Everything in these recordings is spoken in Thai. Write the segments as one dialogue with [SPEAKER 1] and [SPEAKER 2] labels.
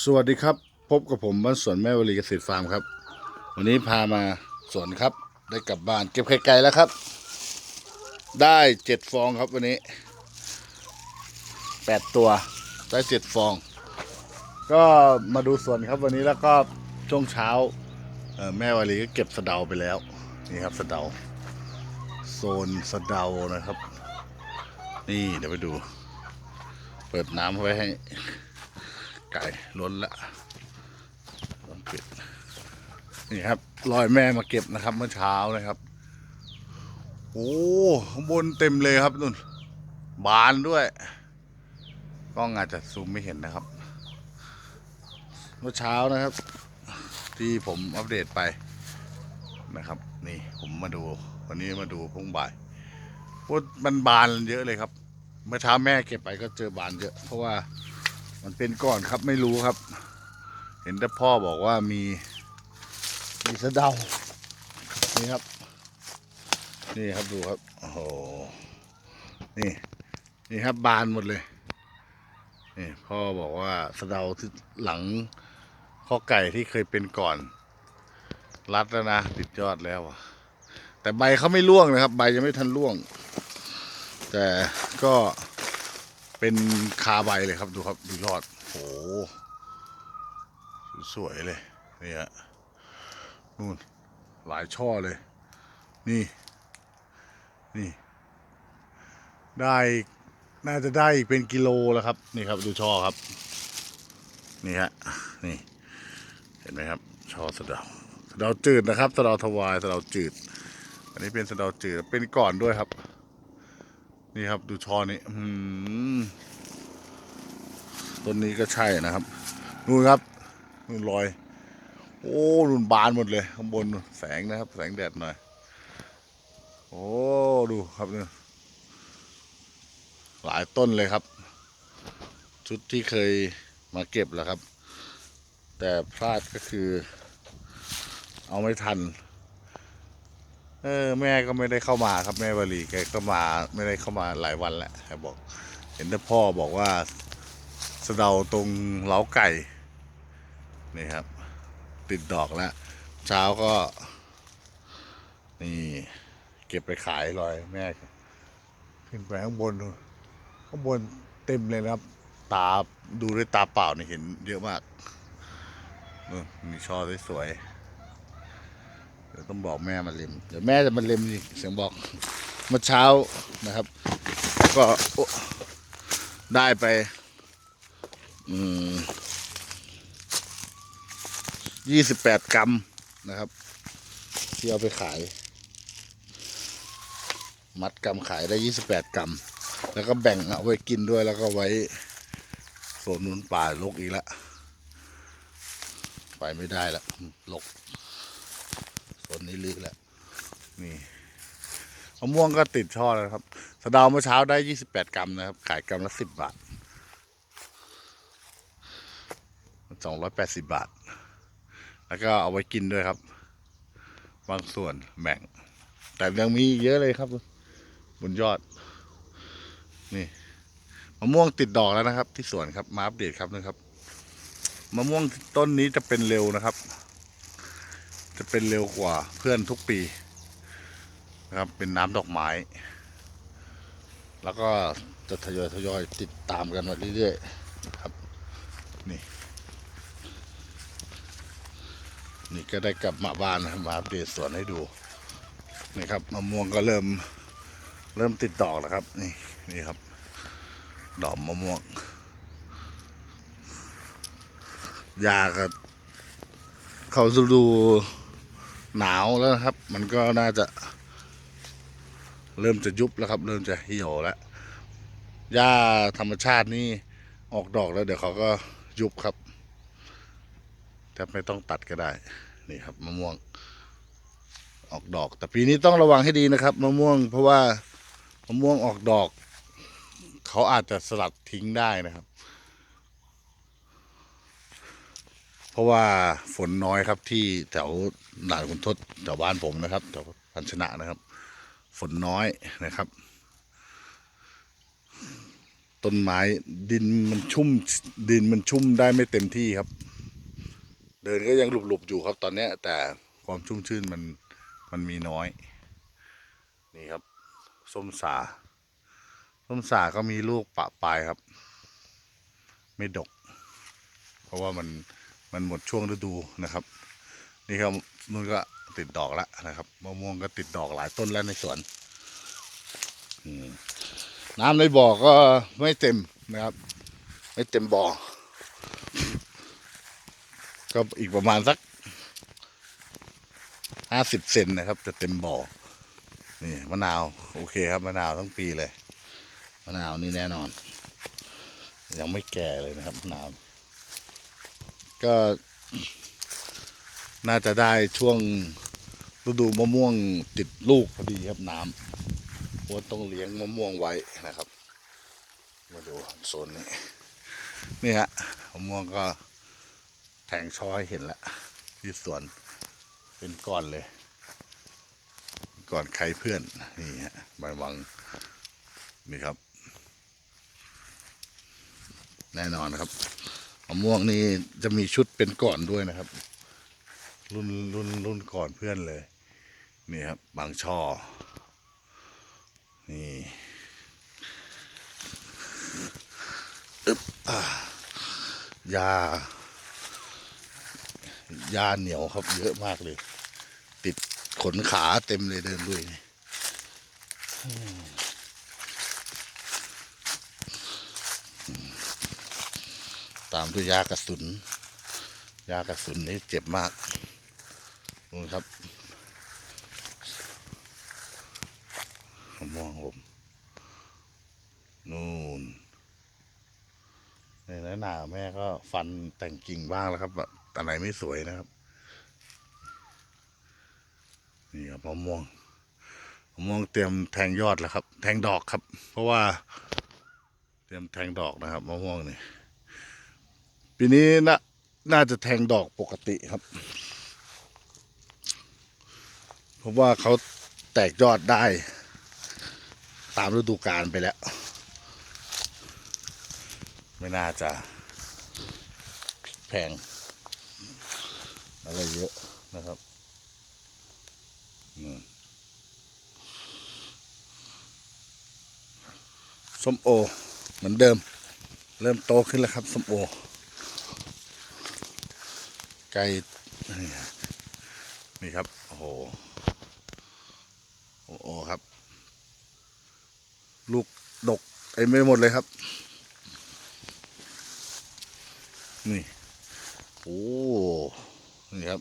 [SPEAKER 1] สวัสดีครับ พบกับผมบ้านสวนแม่วลีเกษตรฟาร์มครับ วันนี้พามาสวนครับ ได้กลับบ้านเก็บไข่ไก่แล้วครับ ได้เจ็ดฟองครับวันนี้แปดตัวได้เจ็ดฟอง ก็มาดูสวนครับวันนี้แล้วก็ช่วงเช้าแม่วลีก็เก็บสะเดาไปแล้วนี่ครับสะเดาโซนสะเดานะครับ นี่เดี๋ยวไปดู เปิดน้ำไว้ให้ ไก่ล้นละต้องปิดนี่ครับรอยแม่มาเก็บนะครับ เมื่อเช้านะครับ โอ้ข้างบนเต็มเลยครับนุ่น บานด้วยกล้องอาจจะซูมไม่เห็นนะครับ เมื่อเช้านะครับ ที่ผมอัปเดตไปนะครับ นี่ผมมาดู วันนี้มาดูพุ่งบ่ายโอ้มันบานเยอะเลยครับ เมื่อเช้าแม่เก็บไปก็เจอบานเยอะ เพราะว่า มันเป็นก่อนครับไม่รู้ครับ เห็นแต่พ่อบอกว่ามี มีสะเดา นี่ครับ นี่ครับดูครับ โอ้โห นี่ นี่ครับบานหมดเลย นี่พ่อบอกว่าสะเดาที่หลังข้อไก่ที่เคยเป็นก่อน รัดแล้วนะ ติดยอดแล้วอะแต่ใบเขาไม่ร่วงนะครับ ใบยังไม่ทันร่วง แต่ก็ เป็นคาใบเลยครับดูครับดูยอดโหสวยเลยนี่ฮะนู่นหลายช่อเลย นี่ นี่ ได้น่าจะได้อีกเป็นกิโลแล้วครับ นี่ครับ ดูช่อครับ นี่ฮะนี่ เห็นไหมครับช่อสะเดาสะเดาจืดนะครับสะเดาทวายสะเดาจืด อันนี้เป็นสะเดาจืดเป็นก่อนด้วยครับ นี่ครับดูช่อนี้อืต้นนี้ก็ใช่นะครับนู่นครับนู่นรอย โอ้นู่นบานหมดเลยข้างบนนู่นแสงนะครับ แสงแดดหน่อย โอ้ดูครับเนี่ยหลายต้นเลยครับ ชุดที่เคยมาเก็บแล้วครับ แต่พลาดก็คือ เอาไม่ทัน เออแม่ก็ไม่ได้เข้ามาครับแม่วลีแกก็มาไม่ได้เข้ามาหลายวันแหล้วแกบอก เห็นแต่พ่อบอกว่าสะเดาตรงเล้าไก่นี่ครับ ติดดอกแล้ว เช้าก็ นี่ เก็บไปขายลอยแม่ ขึ้นไปข้างบนข้างบนเต็มเลยครับ ตาดูด้วยตาเปล่านี่เห็นเยอะมากนู่นมีช่อสวยๆ เดี๋ยวต้องบอกแม่มาเล็ม เดี๋ยวแม่จะมาเล็มอีกเสียงบอกเมื่อเช้านะครับ ก็ได้ไปยี่สิบแปดกรัมนะครับ ที่เอาไปขาย มัดกรัมขายได้ยี่สิบแปดกรัม แล้วก็แบ่งเอาไว้กินด้วยแล้วก็ไว้โซนนุนป่าลกอีกแล้วไปไม่ได้แล้วลก ต้นนี้ลึกแล้วนี่มะม่วงก็ติดช่อแล้วครับสะเดาเมื่อเช้าได้ยี่สิบแปดกรัมนะครับ ขายกรัมละสิบบาทสองร้อยแปดสิบบาท แล้วก็เอาไว้กินด้วยครับ บางส่วนแบ่ง แต่ยังมีเยอะเลยครับ บนยอด นี่มะม่วงติดดอกแล้วนะครับ ที่สวนครับมาอัปเดตครับนะครับมะม่วงต้นนี้จะเป็นเร็วนะครับ จะเป็นเร็วกว่าเพื่อนทุกปีนะครับเป็นน้ำดอกไม้ แล้วก็จะทยอยทยอยติดตามกันมาเรื่อยๆครับ นี่ นี่ก็ได้กลับมาบ้านมาอัปเดตสวนให้ดู นี่ครับมะม่วงก็เริ่มเริ่มติดดอกแล้วครับ นี่นี่ครับ ดอกมะม่วงยาก็เขาฤดู หนาวแล้วครับ มันก็น่าจะ เริ่มจะยุบแล้วครับ เริ่มจะเหี่ยวแล้วหญ้าธรรมชาตินี่ออกดอกแล้วเดี๋ยวเขาก็ยุบครับแทบไม่ต้องตัดก็ได้ นี่ครับมะม่วง ออกดอก แต่ปีนี้ต้องระวังให้ดีนะครับมะม่วง เพราะว่ามะม่วงออกดอก เขาอาจจะสลัดทิ้งได้นะครับ เพราะว่าฝนน้อยครับที่แถว ด่านคุณทศแถวบ้านผมนะครับแถวพันชนะนะครับ ฝนน้อยนะครับ ต้นไม้ดินมันชุ่มดินมันชุ่มได้ไม่เต็มที่ครับ เดินก็ยังหลุบๆอยู่ครับตอนเนี้ยแต่ความชุ่มชื่นมันมันมีน้อย นี่ครับ ส้มสา ส้มสาก็มีลูกปะปลายครับ ไม่ดก เพราะว่ามันมันหมดช่วงฤดูนะครับ นี่ครับนู่นก็ติดดอกแล้วนะครับมะม่วงก็ติดดอกหลายต้นแล้วในสวนน้ำในบ่อก็ไม่เต็มนะครับ ไม่เต็มบ่อก็อีกประมาณสักห้าสิบเซนนะครับ จะเต็มบ่อนี่มะนาวโอเคครับมะนาวทั้งปีเลยมะนาวนี่แน่นอน ยังไม่แก่เลยนะครับมะนาวก็ น่าจะได้ช่วงฤดูมะม่วงติดลูกพอดีครับน้ำพราะว่าต้องเลี้ยงมะม่วงไว้นะครับ มาดูโซนนี้ นี่ฮะมะม่วงก็แทงช่อให้เห็นแล้วที่สวนเป็นก้อนเลย ก่อนใครเพื่อน นี่ฮะใบวังนี่ครับ แน่นอนครับมะม่วงนี่จะมีชุดเป็นก่อนด้วยนะครับ รุ่นรุ่นรุ่นก่อนเพื่อนเลย นี่ครับบางช่อ นี่อึ๊บอ่ายายาเหนียวครับเยอะมากเลย ติดขนขาเต็มเลยเดินด้วยนี่ตามด้วยยากระสุน ยากระสุนนี่เจ็บมาก ครับมะม่วงผมนู่นในนั้นหนาแม่ก็ฟันแต่งกิ่งบ้างแล้วครับแต่ไหนไม่สวยนะครับ นี่ครับมะม่วงมะม่วงเตรียมแทงยอดแล้วครับ แทงดอกครับ เพราะว่า เตรียมแทงดอกนะครับมะม่วงนี่ปีนี้น่าน่าจะแทงดอกปกติครับ เพราะว่าเขาแตกยอดได้ ตามฤดูกาลไปแล้ว ไม่น่าจะ แพง อะไรเยอะนะครับส้มโอ เหมือนเดิม เริ่มโตขึ้นแล้วครับส้มโอ ไก่นี่ครับ โอ้โหโอ้โห ครับ ลูกดกเต็มไปหมดเลยครับ นี่โอ้นี่ครับ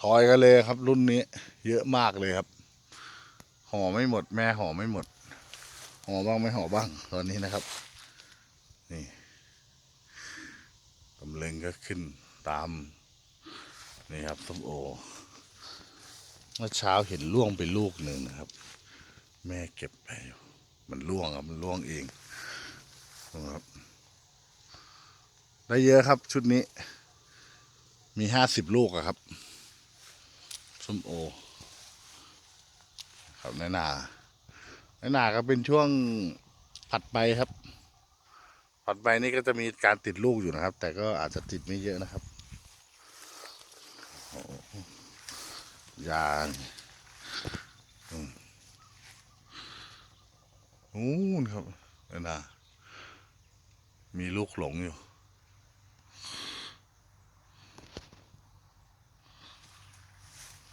[SPEAKER 1] ถอยกันเลยครับ รุ่นนี้ เยอะมากเลยครับ ห่อไม่หมด แม่ห่อไม่หมด ห่อบ้างไม่ห่อบ้าง ตอนนี้นะครับ นี่ตำลึงก็ขึ้นตาม นี่ครับส้มโอ มื่อเช้าเห็นล่วงไปลูกหนึ่งนะครับ แม่เก็บไปอยู่มันล่วงครับมันล่วงเองนะครับได้เยอะครับชุดนี้ มีห้าสิบลูกอะครับส้มโอครับในนาในนาก็เป็นช่วงผัดใบครับผัดใบนี่ก็จะมีการติดลูกอยู่นะครับ แต่ก็อาจจะติดไม่เยอะนะครับโอ้ ยางอืมนู่นครับนนามีลูกหลงอยู่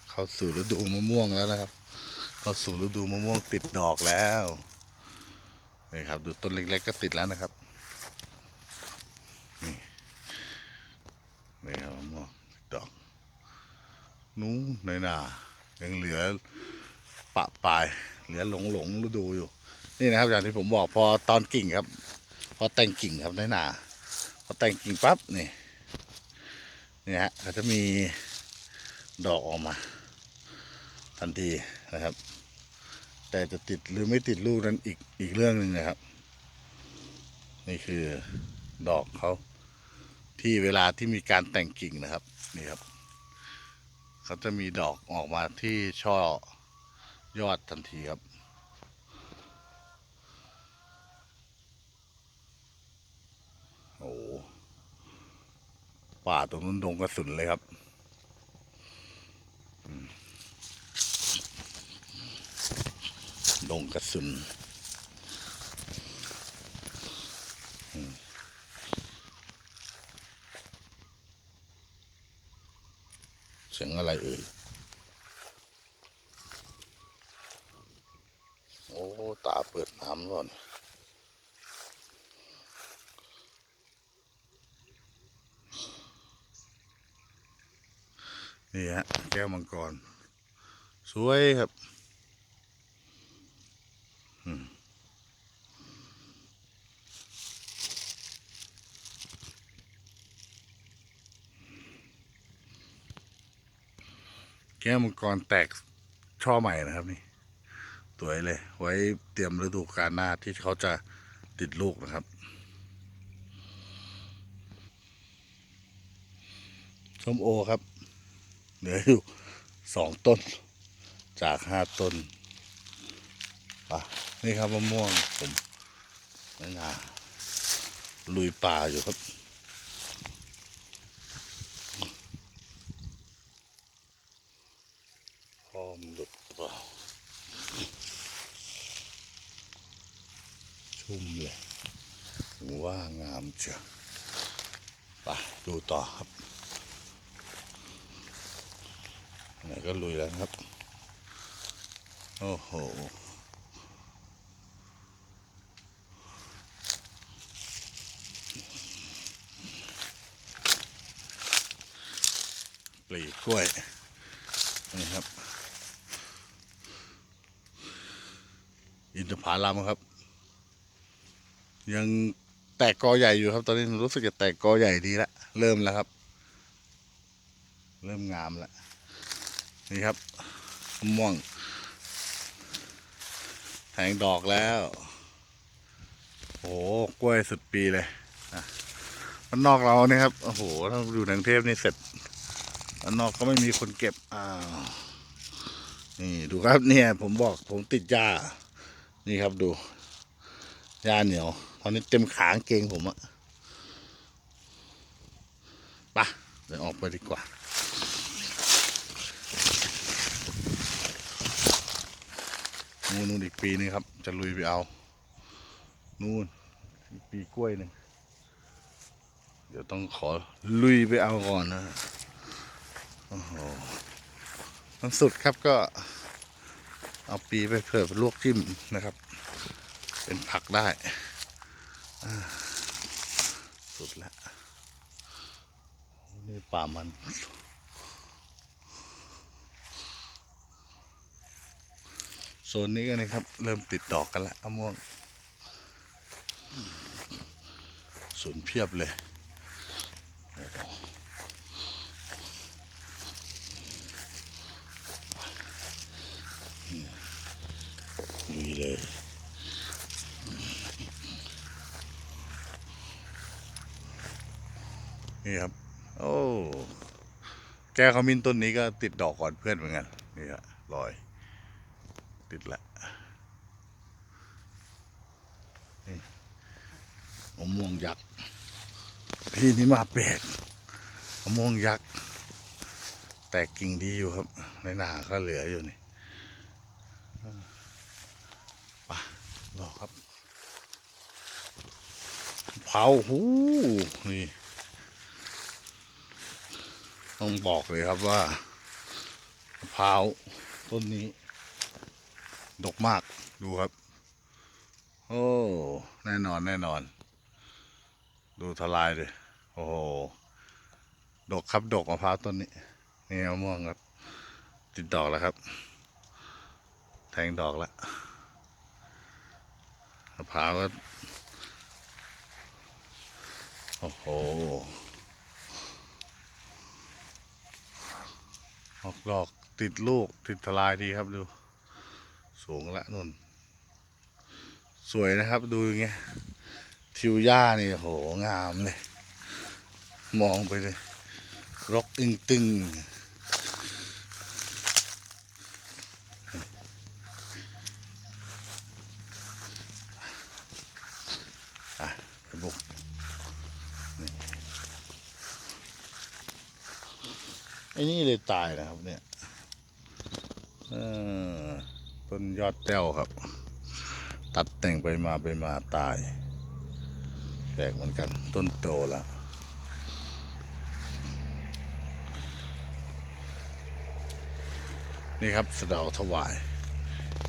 [SPEAKER 1] เข้าสู่ฤดูมะม่วงแล้วนะครับ เข้าสู่ฤดูมะม่วงติดดอกแล้วนี่ครับ ดูต้นเล็กๆก็ติดแล้วนะครับ นี่นี่ครับมะม่วงติดดอก นู้นในนายังเหลือปะปลาย เหลือหลงหลงฤดูอยู่ นี่นะครับอย่างที่ผมบอกพอตอนกิ่งครับ พอแต่งกิ่งครับในนาพอแต่งกิ่งปั๊บนี่นี่ฮะเขาจะมีดอกออกมา ทันทีนะครับ แต่จะติดหรือไม่ติดลูกนั้นอีกอีกเรื่องหนึ่งนะครับ นี่คือดอกเขาที่เวลาที่มีการแต่งกิ่งนะครับ นี่ครับ ขาจะมีดอกออกมาที่ช่อยอดทันทีครับ โอ้ป่าตรงนู้นดงกระสุนเลยครับดงกระสุน สียงอะไรเอ่ย โอ้ ตาเปิดน้ำก่อนนี่ฮะ แก้วมังกร สวยครับ อืม แก้วมังกรแตกช่อใหม่นะครับนี่สวยเลย ไว้เตรียมฤดูกาลหน้าที่เขาจะติดลูกนะครับ ส้มโอครับ เหลืออยู่สองต้น จากห้าต้นป่ะนี่ครับมะม่วงผมนี่นาลุยป่าอยู่ครับ พร้อมหลุดเปล่า ชุ่มเลยว่างามเชียวไปดูต่อครับไหนก็ลุยแล้วครับ โอ้โหปลีกล้วยนี่ครับ อินทผลัมครับ ยัง แตกกอใหญ่อยู่ครับ ตอนนี้รู้สึกจะแตกกอใหญ่ดีแล้วเริ่มแล้วครับ เริ่มงามแล้วนี่ครับมะม่วง แทงดอกแล้วโอ้โหกล้วยสุดปีเลยอันนอกเราเนี่ยครับโอ้โหถ้าอยู่ในกรุงเทพนี่เสร็จมันนอกก็ไม่มีคนเก็บอ้าวนี่ดูครับเนี่ย ผมบอกผมติดยานี่ครับดูยาเหนียว อนนี้เต็มขางเกงผมอะไปะเดี๋ยวออกไปดีกว่า นู่นนู่นอีกปีนึงครับ จะลุยไปเอา นู่นปีกล้วยหนึ่ง เดี๋ยวต้องขอลุยไปเอาก่อนนะโอ้โหมันสุดครับก็ เอาปีไปเผื่อลวกจิ้มนะครับ เป็นผักได้ สุดแล้วนี่ป่ามันโซนนี้ก็นะครับ เริ่มติดดอกกันแล้วมะม่วงสวนเพียบเลยโอ้โหนี่เลย นี่ครับ โอ้แก้วขมิ้นต้นนี้ก็ติดดอกก่อนเพื่อนเหมือนกันนี่ฮะลอย ติดละนี่มะม่วงยักษ์พี่นี่มาแปลกมะม่วงยักษ์แตกกิ่งดีอยู่ครับ ในนาก็เหลืออยู่นี่ไปรอครับเผาหูนี่ ต้องบอกเลยครับว่ามะพร้าวต้นนี้ ดกมากดูครับ โอ้แน่นอนแน่นอน ดูทลายเลยโอ้โหดกครับดกมะพร้าวต้นนี้นี่มะม่วงครับ ติดดอกแล้วครับ แทงดอกแล้วมะพร้าวก็โอ้โห ออกดอกติดลูกติดทลายดีครับดู สูงละนุ่น สวยนะครับดูอย่างเงี้ยทิวหญ้านี่โหงามเลย มองไปเลยรกตึงตึงอะไปบุกนี่ ไอ้นี่เลยตายนะครับ เนี่ยต้นยอดแต้วครับ ตัดแต่งไปมาไปมาตายแปลกเหมือนกัน ต้นโตแล้วนี่ครับสะเดาถวาย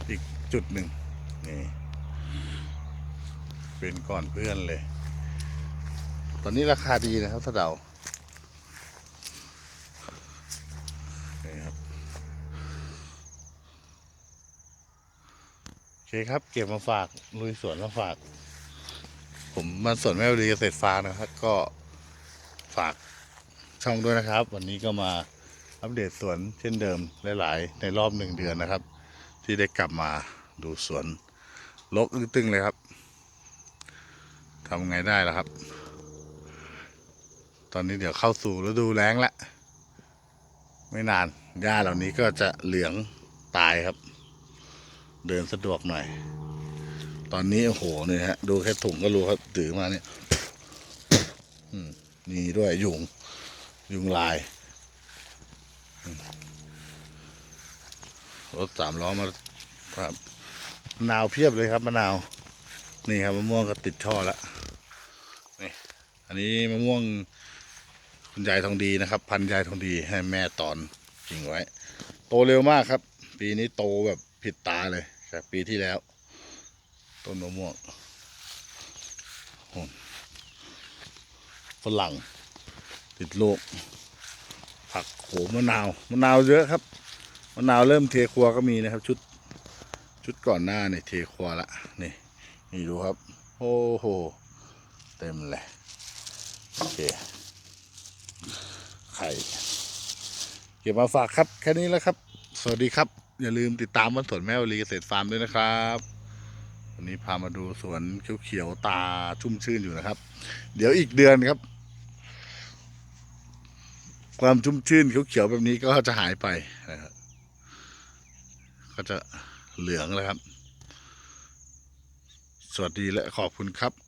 [SPEAKER 1] อีกจุดหนึ่งนี่เป็นก่อนเพื่อนเลย ตอนนี้ราคาดีนะครับสะเดานี่ครับ โอ เคครับ เก็บมาฝากลุยสวนมาฝาก ผมมาสวนแม่วลีเกษตรฟานะครับ ก็ฝากช่องด้วยนะครับ วันนี้ก็มาอัปเดตสวนเช่นเดิมหลาย ๆ ในรอบหนึ่งเดือนนะครับ ที่ได้กลับมาดูสวนลกตึงเลยครับทำไงได้ล่ะครับ ตอนนี้เดี๋ยวเข้าสู่ฤดูแล้งละไม่นานหญ้าเหล่านี้ก็จะเหลืองตายครับ เดินสะดวกหน่อย ตอนนี้โอ้โหเนี่ยฮะ ดูแค่ถุงก็รู้ครับถือมาเนี่ยอืมนี่ด้วยยุง ยุงลาย รถสามล้อมาครับมะนาวเพียบเลยครับมะนาว นี่ครับมะม่วงก็ติดช่อแล้วนี่อันนี้มะม่วงคุณยายทองดีนะครับ พันยายทองดีให้แม่ตอนกิ่งไว้ โตเร็วมากครับ ปีนี้โตแบบ ผิดตาเลยจากปีที่แล้ว ต้นมะม่วงฝรั่ง ติดลูกผักโขมมะนาวมะนาวเยอะครับมะนาวเริ่มเทครัวก็มีนะครับ ชุดชุดก่อนหน้าเนี่ยเทครัวละนี่นี่ดูครับ โอ้โหเต็มเลยโอเคไข่เก็บมาฝากครับแค่นี้แล้วครับ สวัสดีครับ อย่าลืมติดตามวันสวนแม่วลีเกษตรฟาร์มด้วยนะครับ วันนี้พามาดูสวนเขียวๆตาชุ่มชื่นอยู่นะครับ เดี๋ยวอีกเดือนครับ ความชุ่มชื่นเขียวๆแบบนี้ก็จะหายไปนะครับก็จะเหลืองแล้วครับ สวัสดีและขอบคุณครับ